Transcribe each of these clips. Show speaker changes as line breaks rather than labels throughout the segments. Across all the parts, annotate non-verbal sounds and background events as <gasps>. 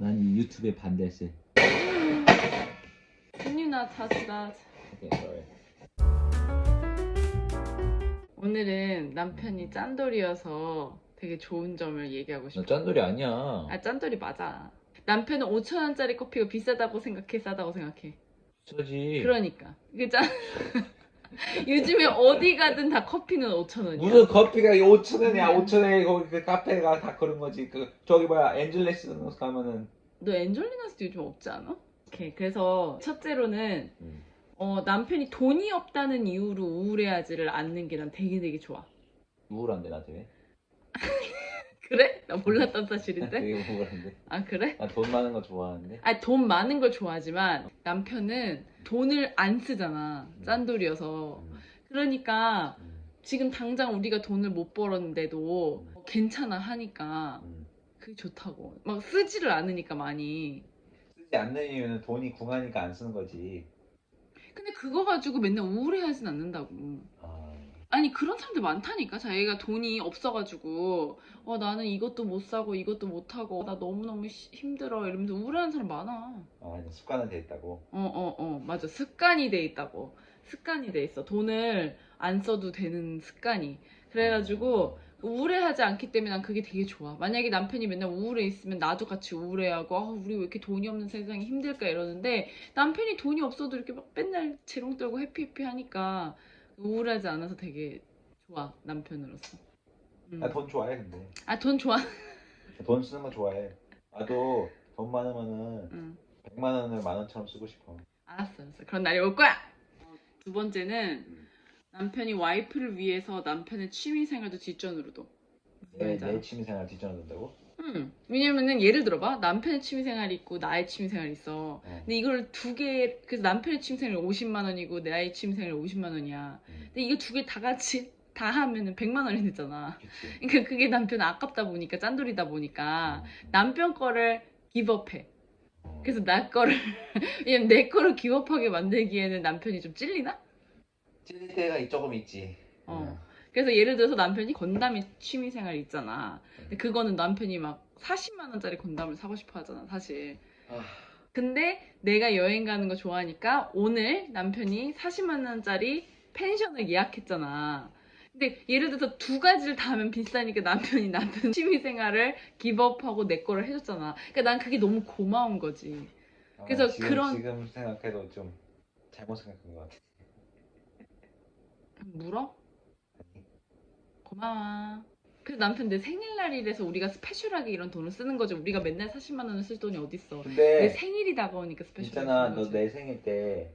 난 이 유튜브에 반대했어.
Can you not touch that?
Okay, sorry.
오늘은 남편이 짠돌이어서 되게 좋은 점을 얘기하고 싶어.
나 짠돌이 아니야.
아 짠돌이 맞아. 남편은 5천 원짜리 커피가 비싸다고 생각해, 싸다고 생각해.
비싸지.
그러니까 이게 짠. <laughs> <laughs> 요즘에 어디 가든 다 커피는 5천 원이야.
무슨 커피가 5천 원이야?
음.
5천 원에 거기 그 카페가 다 그런 거지. 그 저기 뭐야 엔젤레스 가면은
너 엔젤리나스도 요즘 없지 않아? 오케이. 그래서 첫째로는
음.
어, 남편이 돈이 없다는 이유로 우울해하지를 않는 게 난 되게 되게 좋아.
우울한데 나 되게. <laughs>
그래? 나 몰랐던 사실인데.
되게 우울한데.
아 그래?
나 돈 많은 거 좋아하는데.
아 돈 많은 걸 좋아하지만 남편은 돈을 안 쓰잖아. 짠돌이어서.
음.
그러니까
음.
지금 당장 우리가 돈을 못 벌었는데도 괜찮아 하니까
음.
그게 좋다고. 막 쓰지를 않으니까 많이.
쓰지 않는 이유는 돈이 궁하니까 안 쓰는 거지.
근데 그거 가지고 맨날 우울해하진 않는다고.
아.
아니 그런 사람들 많다니까. 자기가 돈이 없어가지고. 어 나는 이것도 못 사고 이것도 못 하고. 나 너무너무 히- 힘들어. 이러면서 우울해하는 사람 많아.
아, 이제 습관은 돼 있다고.
어 어 어. 맞아. 습관이 돼 있다고. 습관이 돼 있어. 돈을 안 써도 되는 습관이. 그래가지고 우울해하지 않기 때문에 난 그게 되게 좋아. 만약에 남편이 맨날 우울해 있으면 나도 같이 우울해하고 아 우리 왜 이렇게 돈이 없는 세상이 힘들까? 이러는데 남편이 돈이 없어도 이렇게 막 맨날 재롱 떨고 해피해피 하니까 우울하지 않아서 되게 좋아 남편으로서 음.
나 돈 좋아해 근데.
아 돈 좋아
돈 쓰는 거 좋아해. 나도 돈 많으면은
응.
100만 원을 만 원처럼 쓰고 싶어.
알았어 알았어 그런 날이 올 거야 어, 두 번째는
음.
남편이 와이프를 위해서 남편의 취미 생활도 뒷전으로 둬 무슨
내,
말인지 알아?
내 취미 생활 뒷전화된다고?
응. 왜냐면은 예를 들어봐 남편의 취미 생활이 있고 나의 취미 생활이 있어
어.
근데 이걸 두 개 그래서 남편의 취미 생활이 50만 원이고 나의 취미 생활이 50만 원이야
음.
근데 이거 두 개 다 같이 <laughs> 다 하면은 100만 원이 되잖아
그치.
그러니까 그게 남편 아깝다 보니까 짠돌이다 보니까
음.
남편 거를 기법해.
어.
그래서 나 거를 <laughs> 왜냐면 내 거를 기법하게 만들기에는 남편이 좀 찔리나?
찔릴 때가 조금 있지.
어. 그래서 예를 들어서 남편이 건담이 취미 생활이 있잖아. 근데 그거는 남편이 막 40만 원짜리 건담을 사고 싶어 하잖아, 사실.
아,
근데 내가 여행 가는 거 좋아하니까 오늘 남편이 40만 원짜리 펜션을 예약했잖아. 근데 예를 들어서 두 가지를 다 하면 비싸니까 남편이 남편 취미 생활을 기법하고 내 거를 해줬잖아. 그러니까 난 그게 너무 고마운 거지.
아,
그래서
지금,
그런-
지금 생각해도 좀 잘못 생각한 것 같아.
물어? 고마워. 그래서 남편 내 생일날이라서 우리가 스페셜하게 이런 돈을 쓰는 거지. 우리가 맨날 40만 원을 쓸 돈이 어딨어. 내
근데
생일이 다가오니까 스페셜하게
있잖아, 너. 내 생일 때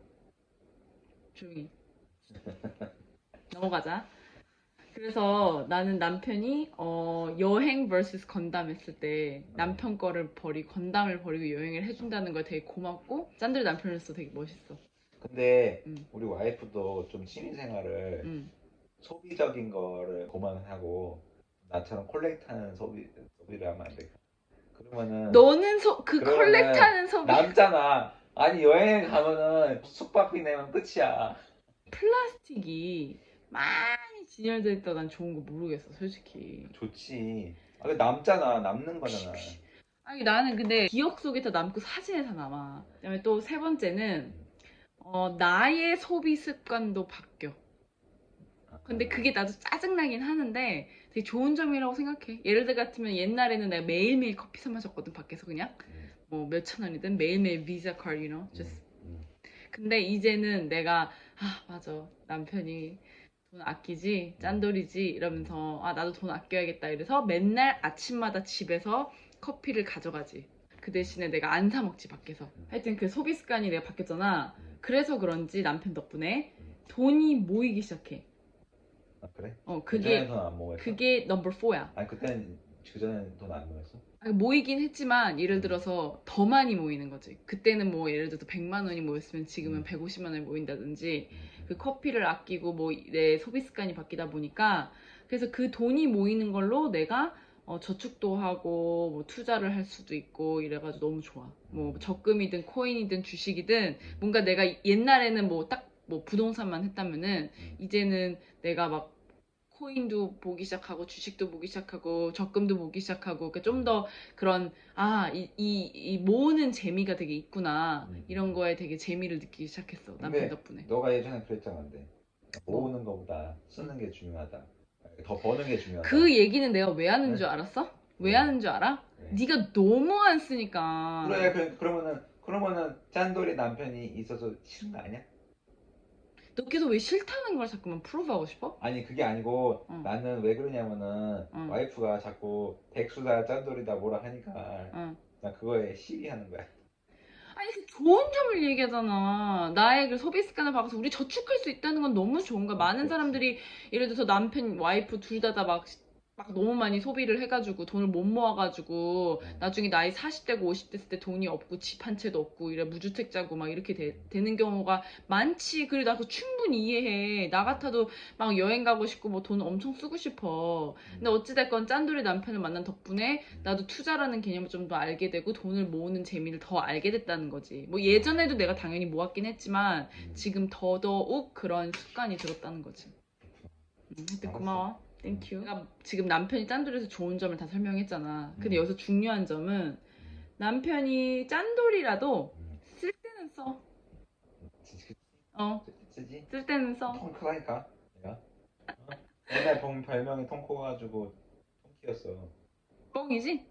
조용히. 넘어가자. 그래서 나는 남편이 어, 여행 vs 건담 했을 때 남편 거를 버리고 건담을 버리고 여행을 해준다는 걸 되게 고맙고 짠들 남편으로서 되게 멋있어.
근데
음.
우리 와이프도 좀 취미생활을
응.
소비적인 거를 고만하고 나처럼 콜렉트하는 소비 소비를 하면 안 돼. 그러면은
너는 소, 그
그러면은
컬렉트하는 소비
남잖아. 아니 여행 가면은 숙박비 내면 끝이야.
플라스틱이 많이 진열돼 있다 난 좋은 거 모르겠어 솔직히.
좋지. 아, 그 남잖아. 남는 거잖아.
아니 나는 근데 기억 속에 더 남고 사진에 다 남아. 그다음에 또 세 번째는 어, 나의 소비 습관도 바뀌어. 근데 그게 나도 짜증나긴 하는데 되게 좋은 점이라고 생각해. 예를 들어 같으면 옛날에는 내가 매일매일 커피 사 마셨거든 밖에서 그냥
음,
뭐 몇천 원이든 매일매일 비자 카드, you know, just.
음,
근데 이제는 내가 아 맞아 남편이 돈 아끼지 짠돌이지 이러면서 아 나도 돈 아껴야겠다 이래서 맨날 아침마다 집에서 커피를 가져가지. 그 대신에 내가 안 사 먹지 밖에서. 하여튼 그 소비 습관이 내가 바뀌었잖아.
음.
그래서 그런지 남편 덕분에 돈이 모이기 시작해.
아 그래?
어 그게
돈안 모였어.
그게 넘버 4야.
아니 그때는 그전엔 돈안 모였어?
모이긴 했지만 예를 들어서 더 많이 모이는 거지. 그때는 뭐 예를 들어서 100만 원이 모였으면 지금은
음.
150만 원이 모인다든지
음,
그 커피를 아끼고 뭐 내 소비 습관이 바뀌다 보니까 그래서 그 돈이 모이는 걸로 내가 어, 저축도 하고 뭐 투자를 할 수도 있고 이래가지고 너무 좋아. 뭐 적금이든 코인이든 주식이든 뭔가 내가 옛날에는 뭐딱 뭐 부동산만 했다면은
음.
이제는 내가 막 코인도 보기 시작하고 주식도 보기 시작하고 적금도 보기 시작하고 그러니까 좀 더 그런 아이 이 이 모으는 재미가 되게 있구나
음.
이런 거에 되게 재미를 느끼기 시작했어 남편 덕분에
너가 예전에 그랬잖아 근데 모으는 것보다 쓰는 게 중요하다 더 버는 게 중요하다
그 얘기는 내가 왜 하는
네.
줄 알았어? 왜
네.
하는 줄 알아?
네.
네가 너무 안 쓰니까
그래 그, 그러면은 그러면은 짠돌이 남편이 있어서 싫은 거 아니야?
너 계속 왜 싫다는 걸 자꾸만 프로브하고 싶어?
아니 그게 아니고
응.
나는 왜 그러냐면은
응.
와이프가 자꾸 백수다 짠돌이다 뭐라 하니까
어.
나 그거에 시비하는 거야
아니 그 좋은 점을 얘기하잖아. 나의 그 소비 습관을 바꿔서 우리 저축할 수 있다는 건 너무 좋은 거야. 많은
그렇지.
사람들이 예를 들어서 남편, 와이프 둘 다 다 막 막 너무 많이 소비를 해가지고 돈을 못 모아가지고
음.
나중에 나이 40대고 50대 됐을 때 돈이 없고 집 한 채도 없고 이래 무주택자고 막 이렇게 되, 는 경우가 많지. 그래 나 그거 충분히 이해해. 나 같아도 막 여행 가고 싶고 뭐 돈 엄청 쓰고 싶어. 근데 어찌됐건 짠돌이 남편을 만난 덕분에 나도 투자라는 개념을 좀 더 알게 되고 돈을 모으는 재미를 더 알게 됐다는 거지. 뭐 예전에도 내가 당연히 모았긴 했지만
음.
지금 더더욱 그런 습관이 들었다는 거지. 음,
알았어.
고마워. 땡큐. 내가 지금 남편이 짠돌이에서 좋은 점을 다 설명했잖아. 근데
음.
여기서 중요한 점은 남편이 짠돌이라도
음.
쓸 때는 써.
쓰지
어,
쓰지
쓸 때는 써.
통 크다니까 내가 어? 옛날 본 별명이 통코가지고 통키였어
뻥이지?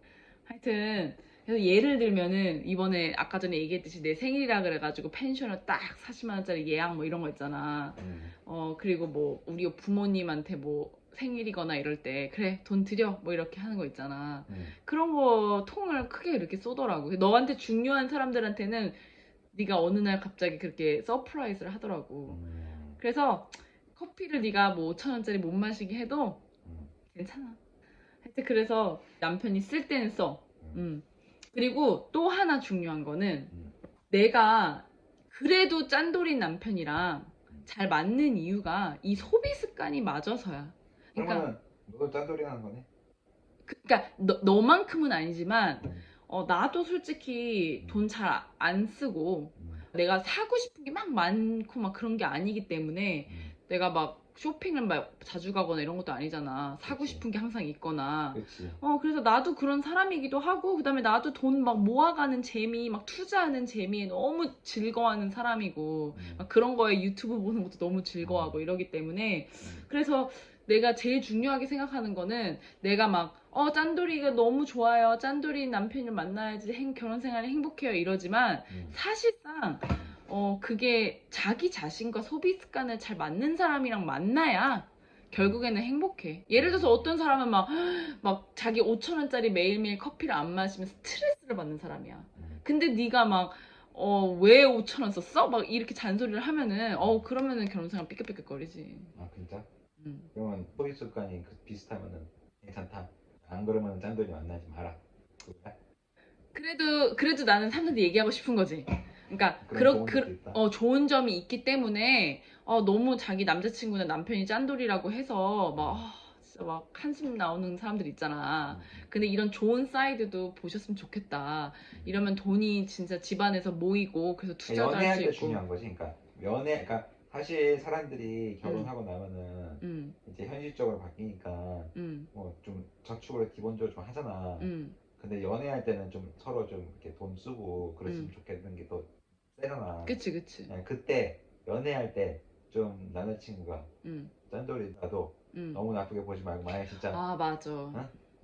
하여튼 그래서 예를 들면은 이번에 아까 전에 얘기했듯이 내 생일이라 그래가지고 펜션을 딱 40만 원짜리 예약 뭐 이런 거 있잖아.
음.
어 그리고 뭐 우리 부모님한테 뭐 생일이거나 이럴 때 그래 돈 드려 뭐 이렇게 하는 거 있잖아.
음.
그런 거 통을 크게 이렇게 쏘더라고. 너한테 중요한 사람들한테는 네가 어느 날 갑자기 그렇게 서프라이즈를 하더라고.
음.
그래서 커피를 네가 뭐 5천 원짜리 못 마시게 해도
음.
괜찮아. 하여튼 그래서 남편이 쓸 때는 써.
음.
음. 그리고 또 하나 중요한 거는
음.
내가 그래도 짠돌인 남편이랑 잘 맞는 이유가 이 소비 습관이 맞아서야. 그러니까,
너도 짠돌이 하는 거네
그, 러니까 너, 너만큼은 아니지만
음.
어, 나도 솔직히 돈 잘 안 쓰고
음.
내가 사고 싶은 게 막 많고 막 그런 게 아니기 때문에
음.
내가 막 쇼핑을 막 자주 가거나 이런 것도 아니잖아. 사고
그치.
싶은 게 항상 있거나.
그렇지
어, 그래서 나도 그런 사람이기도 하고, 그 다음에 나도 돈 막 모아가는 재미, 막 투자하는 재미에 너무 즐거워하는 사람이고,
음.
막 그런 거에 유튜브 보는 것도 너무 즐거워하고 이러기 때문에,
음.
그래서 내가 제일 중요하게 생각하는 거는 내가 막, 어, 짠돌이가 너무 좋아요. 짠돌이 남편을 만나야지 행, 결혼 생활이 행복해요. 이러지만,
음.
사실상, 어, 그게 자기 자신과 소비 습관을 잘 맞는 사람이랑 만나야 결국에는 행복해. 예를 들어서 어떤 사람은 막, <gasps> 막 자기 5천원짜리 매일매일 커피를 안 마시면 스트레스를 받는 사람이야.
음.
근데 네가 막, 어, 왜 5천원 썼어? 막 이렇게 잔소리를 하면은, 어, 그러면은 결혼생활 삐끗삐끗거리지.
아 진짜?
음.
그러면 소비 습관이 그 비슷하면은 괜찮다 안 그러면 짠돌이 만나지 마라?
그래도, 그래도 나는 사람들한테 얘기하고 싶은 거지. 그러니까,
그런
그,
있다.
어, 좋은 점이 있기 때문에, 어, 너무 자기 남자친구나 남편이 짠돌이라고 해서, 막, 아, 진짜 막 한숨 나오는 사람들 있잖아.
음.
근데 이런 좋은 사이드도 보셨으면 좋겠다. 이러면 돈이 진짜 집안에서 모이고, 그래서 투자도 할
연애할 수때
있고.
중요한 거지 그러니까 연애 그러니까 사실 사람들이 결혼하고 나면은
음,
이제 현실적으로 바뀌니까
음,
뭐 좀 저축을 기본적으로 좀 하잖아
음.
근데 연애할 때는 좀 서로 좀 이렇게 돈 쓰고 그랬으면
음.
좋겠는 게 더 세잖아
그치, 그치.
네, 그때 연애할 때 좀 남자친구가
음,
짠돌이라도
음.
너무 나쁘게 보지 말고 만약에 진짜
아, 맞아.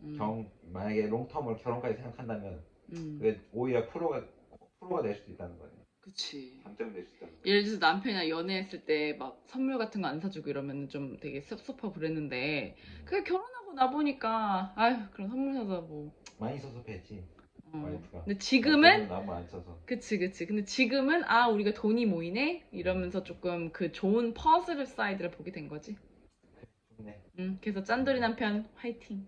음,
경 만약에 롱텀으로 결혼까지 생각한다면
음,
그게 오히려 프로가 프로가 될 수도 있다는 거네.
그치.
장점이 될 수 있다는 거.
예를 들어서 남편이랑 연애했을 때 막 선물 같은 거 안 사주고 이러면 좀 되게 섭섭하고 그랬는데, 그게 결혼하고 나 보니까, 아휴, 그런 선물 사서 뭐.
많이 섭섭했지
어.
와이프가.
근데 지금은
너무 안 써서.
그치, 그치. 근데 지금은, 아, 우리가 돈이 모이네? 이러면서 조금 그 좋은 퍼즐 사이드를 보게 된 거지.
좋네.
음, 그래서 짠돌이 남편, 화이팅.